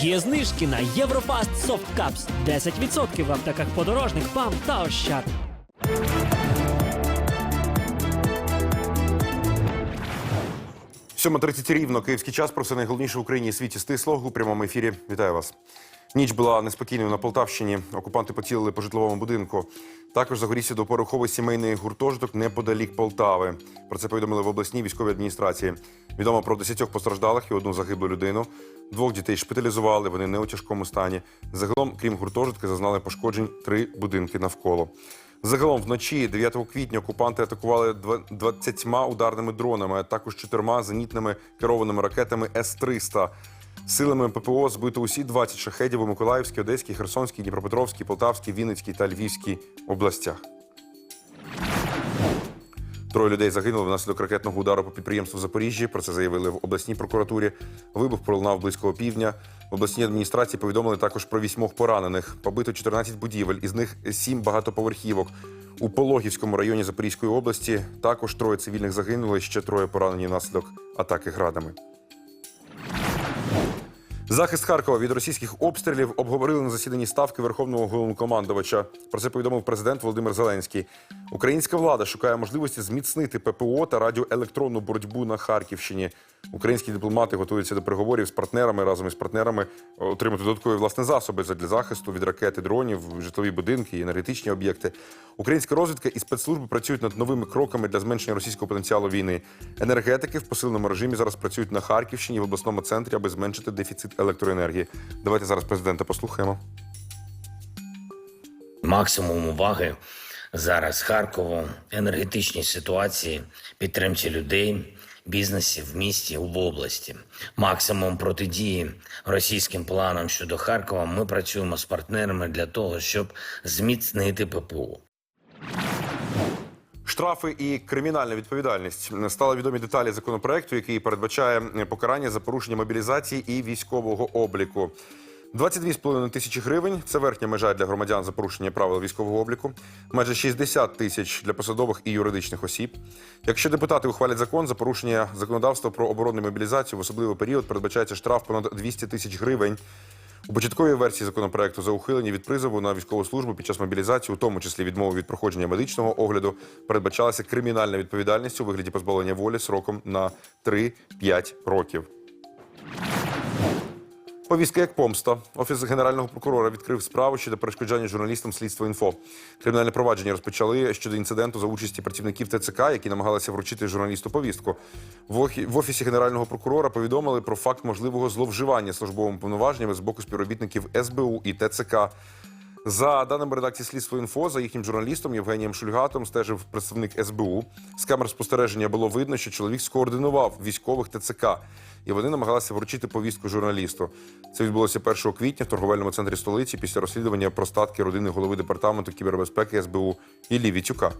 Є знижки на Єврофаст Soft Cups 10% в аптеках подорожник, ПАМ та Ощад. Сьома 30 рівно київський час. Про все найголовніше в Україні і світі стисло у прямому ефірі. Вітаю вас. Ніч була неспокійною на Полтавщині. Окупанти поцілили по житловому будинку. Також загорівся допороховий сімейний гуртожиток неподалік Полтави. Про це повідомили в обласній військовій адміністрації. Відомо про десятьох постраждалих і одну загиблу людину. Двох дітей шпиталізували. Вони не у тяжкому стані. Загалом, крім гуртожитка, зазнали пошкоджень три будинки навколо. Загалом вночі 9 квітня окупанти атакували два- 20 ударними дронами, а також чотирма зенітними керованими ракетами С-300. Силами ППО збито усі 20 шахедів у Миколаївській, Одеській, Херсонській, Дніпропетровській, Полтавській, Вінницькій та Львівській областях. Троє людей загинули внаслідок ракетного удару по підприємству Запоріжжі. Про це заявили в обласній прокуратурі. Вибух пролунав близько півдня. В обласній адміністрації повідомили також про вісьмох поранених. Побито 14 будівель, із них сім багатоповерхівок. У Пологівському районі Запорізької області також троє цивільних загинули, ще троє поранені внаслідок атаки градами. Захист Харкова від російських обстрілів обговорили на засіданні ставки Верховного головнокомандувача. Про це повідомив президент Володимир Зеленський. Українська влада шукає можливості зміцнити ППО та радіоелектронну боротьбу на Харківщині. Українські дипломати готуються до переговорів з партнерами разом із партнерами отримати додаткові власне засоби для захисту від ракет і дронів, житлові будинки і енергетичні об'єкти. Українська розвідка і спецслужби працюють над новими кроками для зменшення російського потенціалу війни. Енергетики в посиленому режимі зараз працюють на Харківщині в обласному центрі, аби зменшити дефіцит електроенергії. Давайте зараз президента послухаємо. максимум уваги зараз Харкову, енергетичній ситуації, підтримці людей, бізнесів в місті в області. Максимум протидії російським планам щодо Харкова. Ми працюємо з партнерами для того, щоб зміцнити ППО. Штрафи і кримінальна відповідальність стали відомі деталі законопроекту, який передбачає покарання за порушення мобілізації і військового обліку. 22,5 тисячі гривень це верхня межа для громадян за порушення правил військового обліку, майже 60 тисяч для посадових і юридичних осіб. Якщо депутати ухвалять закон за порушення законодавства про оборонну мобілізацію в особливий період, передбачається штраф понад 200 тисяч гривень. У початковій версії законопроекту за ухилення від призову на військову службу під час мобілізації, у тому числі відмови від проходження медичного огляду, передбачалася кримінальна відповідальність у вигляді позбавлення волі сроком на 3-5 років. Повістка як помста. Офіс генерального прокурора відкрив справу щодо перешкоджання журналістам слідства інфо. Кримінальне провадження розпочали щодо інциденту за участі працівників ТЦК, які намагалися вручити журналісту повістку. В офісі генерального прокурора повідомили про факт можливого зловживання службовими повноваженнями з боку співробітників СБУ і ТЦК. За даними редакції слідства інфо, за їхнім журналістом Євгенієм Шульгатом стежив представник СБУ. З камер спостереження було видно, що чоловік скоординував військових ТЦК, і вони намагалися вручити повістку журналісту. Це відбулося 1 квітня в торговельному центрі столиці після розслідування про статки родини голови департаменту кібербезпеки СБУ Іллі Вітюка.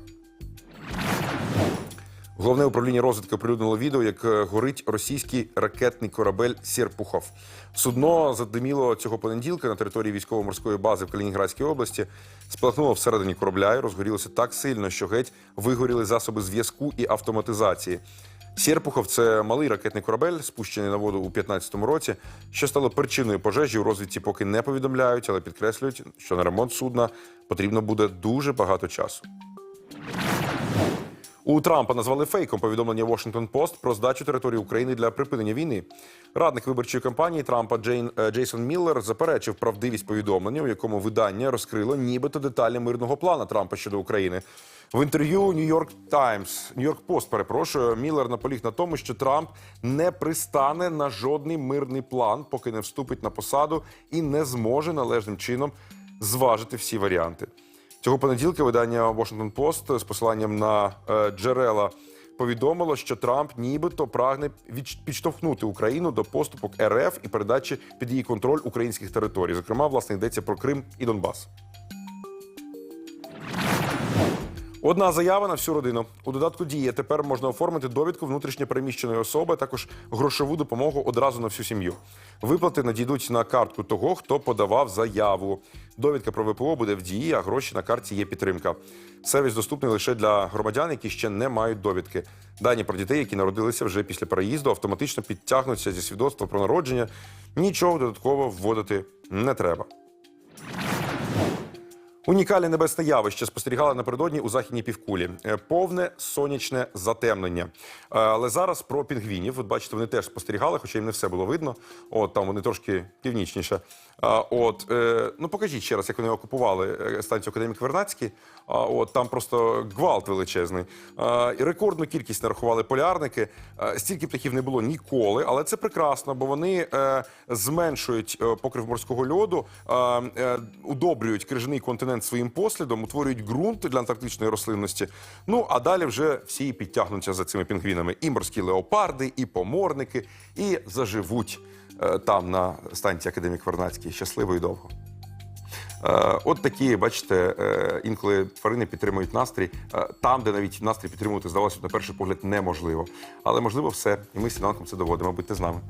Головне управління розвідки оприлюднило відео, як е, горить російський ракетний корабель Сєрпухов. Судно задиміло цього понеділка на території військово-морської бази в Калінінградській області. Спалахнуло всередині корабля і розгорілося так сильно, що геть вигоріли засоби зв'язку і автоматизації. Сєрпухов це малий ракетний корабель, спущений на воду у 2015 році, що стало причиною пожежі у розвідці поки не повідомляють, але підкреслюють, що на ремонт судна потрібно буде дуже багато часу. У Трампа назвали фейком повідомлення Washington Post про здачу території України для припинення війни. Радник виборчої кампанії Трампа Джейн е, Джейсон Міллер заперечив правдивість повідомлення, у якому видання розкрило нібито деталі мирного плану Трампа щодо України. В інтерв'ю New York Times, New York Post, перепрошую, Міллер наполіг на тому, що Трамп не пристане на жодний мирний план, поки не вступить на посаду і не зможе належним чином зважити всі варіанти. Цього понеділка видання Washington Post з посиланням на е, джерела повідомило, що Трамп нібито прагне підштовхнути Україну до поступок РФ і передачі під її контроль українських територій. Зокрема, власне йдеться про Крим і Донбас. Одна заява на всю родину. У додатку дія тепер можна оформити довідку внутрішньо переміщеної особи, також грошову допомогу одразу на всю сім'ю. Виплати надійдуть на картку того, хто подавав заяву. Довідка про ВПО буде в дії, а гроші на карті є підтримка. Сервіс доступний лише для громадян, які ще не мають довідки. Дані про дітей, які народилися вже після переїзду, автоматично підтягнуться зі свідоцтва про народження. Нічого додатково вводити не треба. Унікальне небесне явище спостерігали напередодні у західній півкулі. Е, Повне сонячне затемнення. Е, Але зараз про пінгвінів. От бачите, вони теж спостерігали, хоча їм не все було видно. От там вони трошки північніше. А, От е, ну покажіть ще раз, як вони окупували е, станцію Академік Вернацький. От там просто гвалт величезний. І рекордну кількість нарахували полярники. Стільки птахів не було ніколи, але це прекрасно, бо вони е, зменшують е, покрив морського льоду, е, е, удобрюють крижаний континент своїм послідом, утворюють ґрунт для антарктичної рослинності. Ну а далі вже всі підтягнуться за цими пінгвінами. І морські леопарди, і поморники, і заживуть е, там на станції Академік Вернацький щасливо і довго. Е, От такі, бачите, е, інколи тварини підтримують настрій е, там, де навіть настрій підтримувати здавалося на перший погляд неможливо. Але можливо все, і ми сніданком це доводимо. Будьте з нами.